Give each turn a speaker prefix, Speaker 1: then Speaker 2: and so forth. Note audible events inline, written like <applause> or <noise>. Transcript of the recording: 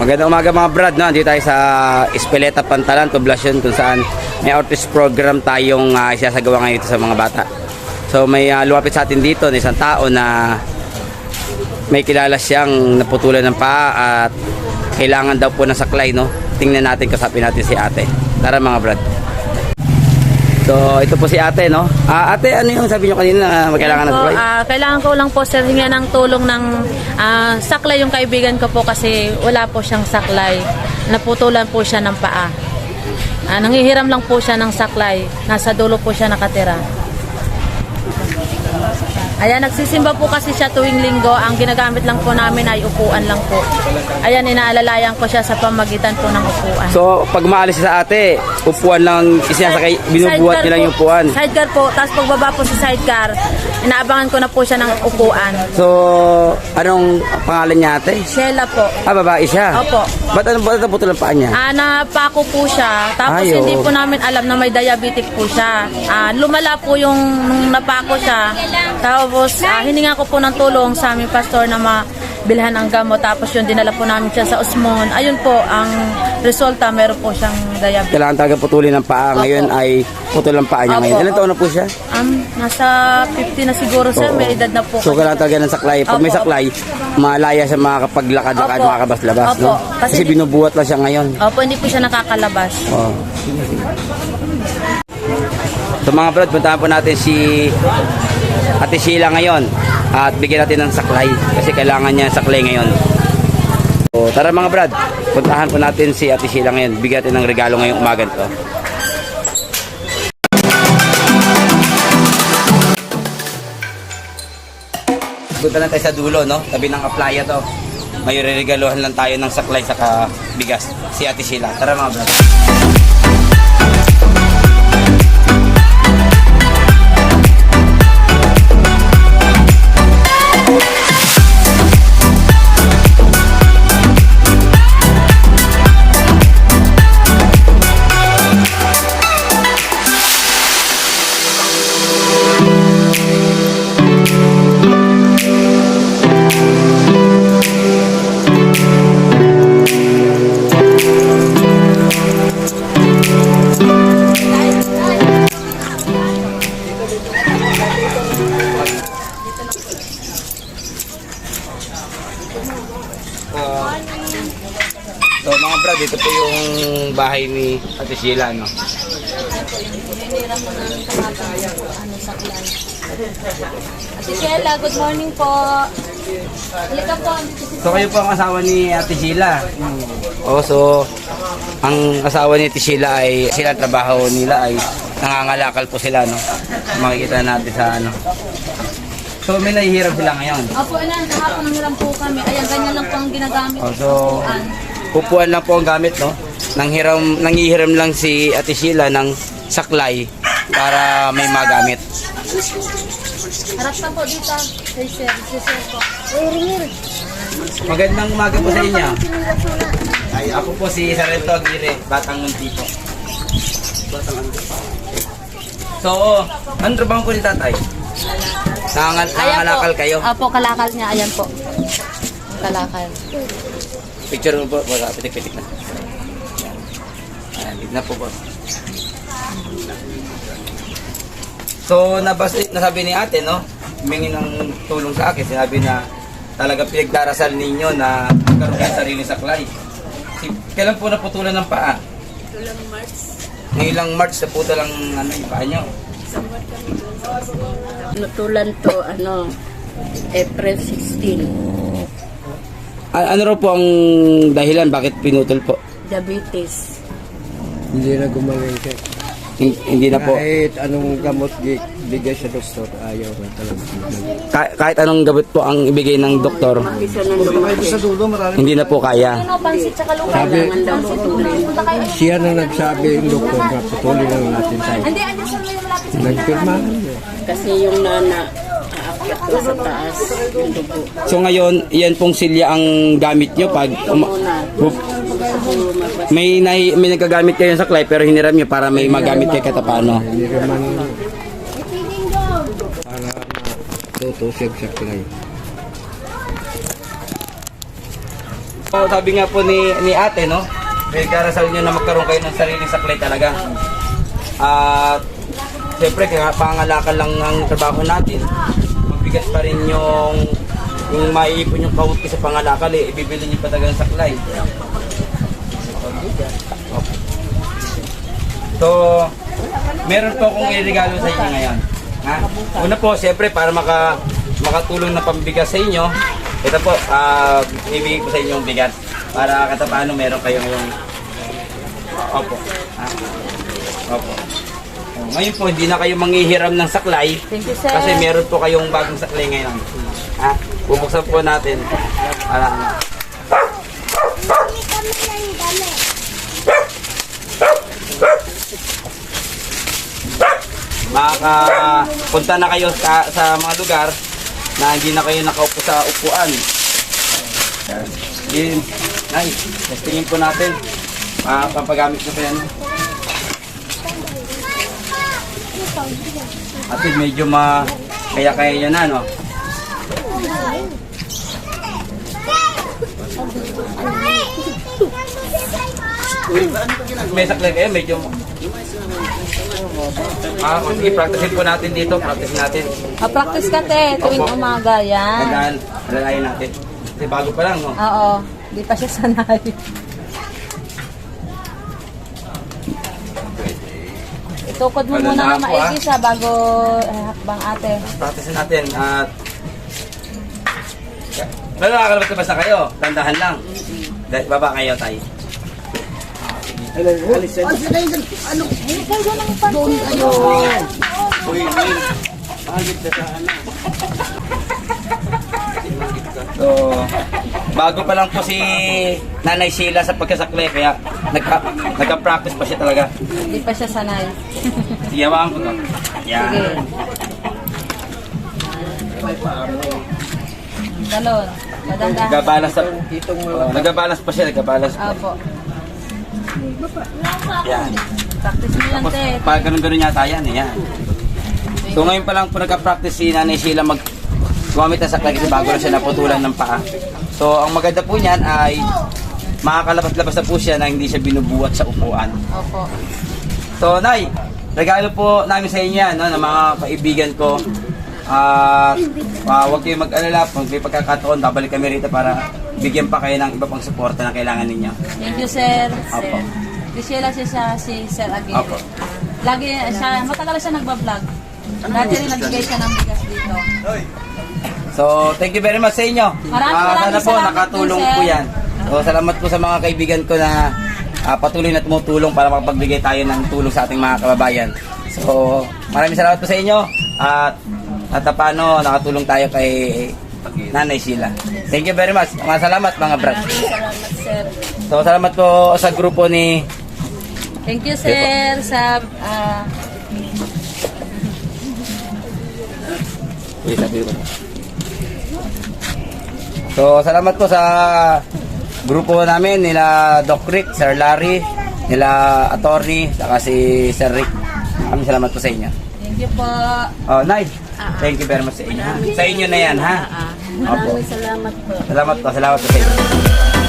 Speaker 1: Magandang umaga mga brad, no? Dito tayo sa Espeleta Pantalan, Poblacion, kung saan may outreach program tayong uh, isasagawa ngayon sa mga bata. So may uh, luwapit sa atin dito na isang tao na may kilala siyang naputulan ng paa at kailangan daw po ng saklay, no? Tingnan natin, kasapin natin si ate. Tara mga brad. So ito po si ate, no? Ah, ate, ano yung sabi niyo kanina na kailangan ng saklay?
Speaker 2: ah, kailangan ko lang po sir hinga ng tulong ng ah, saklay yung kaibigan ko po kasi wala po siyang saklay. Naputulan po siya ng paa. Ah, nangihiram lang po siya ng saklay. Nasa dulo po siya nakatira. Ayan, nagsisimba po kasi siya tuwing linggo. Ang ginagamit lang po namin ay upuan lang po. Ayan, inaalalayan ko siya sa pamagitan po ng upuan.
Speaker 1: So, pag maalis sa ate, upuan lang, isinasakay, binubuhat niya lang yung upuan.
Speaker 2: Sidecar po. Tapos pagbaba po sa sidecar, inaabangan ko na po siya ng upuan.
Speaker 1: So, anong pangalan niya ate?
Speaker 2: Sheila po.
Speaker 1: Ah, babae siya?
Speaker 2: Opo.
Speaker 1: Ba't ano ba ito ang paa niya?
Speaker 2: Ah, napako po siya. Tapos
Speaker 1: Ay,
Speaker 2: hindi po namin alam na may diabetic po siya. Ah, lumala po yung nung napako siya. Tapos ah, hininga ko po ng tulong sa aming pastor na mabilhan ang gamot. Tapos yun, dinala po namin siya sa Osmon. Ayun po, ang resulta, meron po siyang diabetic.
Speaker 1: Kailangan talaga putulin ng paa. Ngayon ay putol ang paa niya
Speaker 2: Opo.
Speaker 1: ngayon. Ilan taon na po siya?
Speaker 2: Um, nasa 50 na siguro sir,
Speaker 1: Oo.
Speaker 2: may edad na po.
Speaker 1: So, kailangan talaga ng saklay. Pag may
Speaker 2: Opo.
Speaker 1: saklay, malaya siya makakapaglakad-lakad,
Speaker 2: Opo.
Speaker 1: makakabas-labas,
Speaker 2: Opo.
Speaker 1: no?
Speaker 2: Kasi
Speaker 1: Kasi binubuhat lang siya ngayon.
Speaker 2: Opo, hindi po siya nakakalabas.
Speaker 1: Oh. So mga brad, puntahan po natin si Ate Sheila ngayon at bigyan natin ng saklay kasi kailangan niya saklay ngayon. So tara mga brad, puntahan po natin si Ate Sheila ngayon. Bigyan natin ng regalo ngayong umaga to. Punta na tayo sa dulo, no? Tabi ng aplaya to. May regaluhan lang tayo ng saklay sa bigas. Si Ate Sheila. Tara mga brad. So mga brad, ito po yung bahay ni Ate Sheila, no?
Speaker 2: Ate Sheila, good morning po. Halika po.
Speaker 1: So kayo po ang asawa ni Ate Sheila. Oh, so ang asawa ni Ate Sheila ay sila trabaho nila ay nangangalakal po sila, no? Makikita natin sa ano. So may nahihirap sila ngayon.
Speaker 2: Opo, anan, kahapon hiram po kami. Ayan, ganyan lang po ang ginagamit.
Speaker 1: Oh, so
Speaker 2: Upuan.
Speaker 1: lang po ang gamit, no? Nanghiram, nangihiram lang si Ate Sheila ng saklay para may magamit.
Speaker 2: Harap ka po dito. Kay sir, si sir po.
Speaker 1: Magandang umaga po sa inyo. Ay, ako po si Sarento Aguirre, Batang Munti po. Batang Munti. So, ano trabaho po ni tatay? Nangangal, nangangalakal kayo?
Speaker 2: Opo, kalakal niya. Ayan po. Kalakal.
Speaker 1: Picture mo po, wala, pitik-pitik na. Ayan, na po po. So, nabas, nasabi ni ate, no? Humingi ng tulong sa akin. Sinabi na talaga pinagdarasal ninyo na magkaroon kayo ng sarili saklay. Si, kailan po naputulan ng paa? Ilang March. Ngayon lang March, naputulan lang ano, yung paa nyo.
Speaker 3: Nutulan to, ano, April 16.
Speaker 1: A- ano raw po ang dahilan bakit pinutol po?
Speaker 3: Diabetes.
Speaker 4: Hindi na gumamit.
Speaker 1: Hin- Hindi na po.
Speaker 4: Kahit anong gamot gi- bigay sa doktor, ayaw na talaga.
Speaker 1: Ka- kahit anong gabit po ang ibigay ng doktor,
Speaker 3: Isa ng doktor.
Speaker 4: Sa dulo, marami.
Speaker 1: hindi na po kaya.
Speaker 2: Ano, pansit tsaka lupa.
Speaker 4: Sabi,
Speaker 2: punta kayo.
Speaker 4: siya na nagsabi yung doktor na patuloy lang natin tayo.
Speaker 2: Hindi, andyan sa may malapit sa
Speaker 4: Nagpirma.
Speaker 3: Kasi yung nana, sa.
Speaker 1: So ngayon, yan pong silya ang gamit nyo pag
Speaker 3: lumabas.
Speaker 1: may, nahi, may nagagamit kayo ng saklay pero hiniram nyo para may magamit kayo katapano.
Speaker 4: Hindi naman para tutusig sa klay.
Speaker 1: So, sabi nga po ni, ni ate, no? May karasal nyo na magkaroon kayo ng sariling saklay talaga. At, siyempre, kaya pangalakan lang ang trabaho natin. Mabigat pa rin yung yung maiipon yung kawut ko sa pangalakal eh, ibibili niyo pa talaga ng saklay. So, meron po akong iregalo sa inyo ngayon. Ha? Una po, siyempre, para maka, makatulong na pambigas sa inyo, ito po, ah, ibigay ko sa inyo yung bigas. Para kata paano meron kayong yung... Opo. Ha? Opo. Ngayon po, hindi na kayo manghihiram ng saklay.
Speaker 2: Thank you, sir.
Speaker 1: Kasi meron po kayong bagong saklay ngayon. Ha? Bubuksan po natin. Para, Makakapunta na kayo sa, sa mga lugar na hindi na kayo nakaupo sa upuan. Yun. Nice. Testingin po natin. Uh, pampagamit ko pa yan. At medyo ma... Kaya-kaya nyo na, no? May saklay kayo, medyo... Ah, sige, practicein po natin dito. Practice natin.
Speaker 2: Ma-practice ka, te. Tuwing
Speaker 1: Opo.
Speaker 2: umaga, yan.
Speaker 1: Magdaan, alalayan natin. Kasi bago pa lang, no?
Speaker 2: Oo. Di pa siya sanay. Itukod mo
Speaker 1: Ano
Speaker 2: muna
Speaker 1: na
Speaker 2: na
Speaker 1: ako,
Speaker 2: maigi siya bago eh, hakbang ate.
Speaker 1: Practice natin at... Pero nakakalabas na kayo. Tandahan lang. Dahil Baba kayo tayo. So, <laughs> bago pa lang po si Nanay Sheila sa pagkasakle, kaya nagka, nagka-practice pa siya talaga.
Speaker 2: Di pa siya sanay.
Speaker 1: Iyawakan ko to.
Speaker 2: Sige.
Speaker 1: Yan.
Speaker 2: Galon. Madanda.
Speaker 1: Nagabalas sa... Oh, nagabalas pa siya, nagabalas pa.
Speaker 2: Opo.
Speaker 1: Yan.
Speaker 2: Practice mo yan,
Speaker 1: Tapos,
Speaker 2: te.
Speaker 1: pag ganun-ganun yata yan, eh, yan. So ngayon pa lang po nagka-practice si Nanay Sheila mag gumamit ng saklay kasi bago lang siya naputulan ng paa. So ang maganda po niyan ay makakalabas-labas na po siya na hindi siya binubuhat sa upuan.
Speaker 2: Opo.
Speaker 1: So Nay, regalo po namin sa inyo yan, no, ng mga kaibigan ko. At uh, huwag kayong mag-alala, pag may pagkakataon, babalik kami rito para bigyan pa kayo ng iba pang suporta na kailangan ninyo.
Speaker 2: Thank you, sir.
Speaker 1: Opo.
Speaker 2: Sheila siya, siya si Sir Aguirre.
Speaker 1: Opo.
Speaker 2: Lagi siya, matagal siya nagbablog. Dati rin nagbigay siya ng bigas dito.
Speaker 1: So, thank you very much sa inyo.
Speaker 2: Maraming maraming
Speaker 1: sana po
Speaker 2: salamat
Speaker 1: nakatulong
Speaker 2: din,
Speaker 1: po yan. So, salamat po sa mga kaibigan ko na ah, patuloy na tumutulong para makapagbigay tayo ng tulong sa ating mga kababayan. So, maraming salamat po sa inyo. At at paano nakatulong tayo kay Nanay Sheila. Thank you very much. Mga salamat mga brad.
Speaker 2: Salamat, sir.
Speaker 1: So, salamat po sa grupo ni
Speaker 2: Thank you, sir, sa ah,
Speaker 1: Wait, sabi ko. So, salamat po sa grupo namin nila Doc Rick, Sir Larry, nila Attorney, saka si Sir Rick. Maraming salamat po sa inyo.
Speaker 2: thank you po.
Speaker 1: Oh, nice. Thank you very much sa inyo. Sa inyo na yan, ha? Opo.
Speaker 3: Maraming salamat po.
Speaker 1: Salamat po, salamat po sa inyo.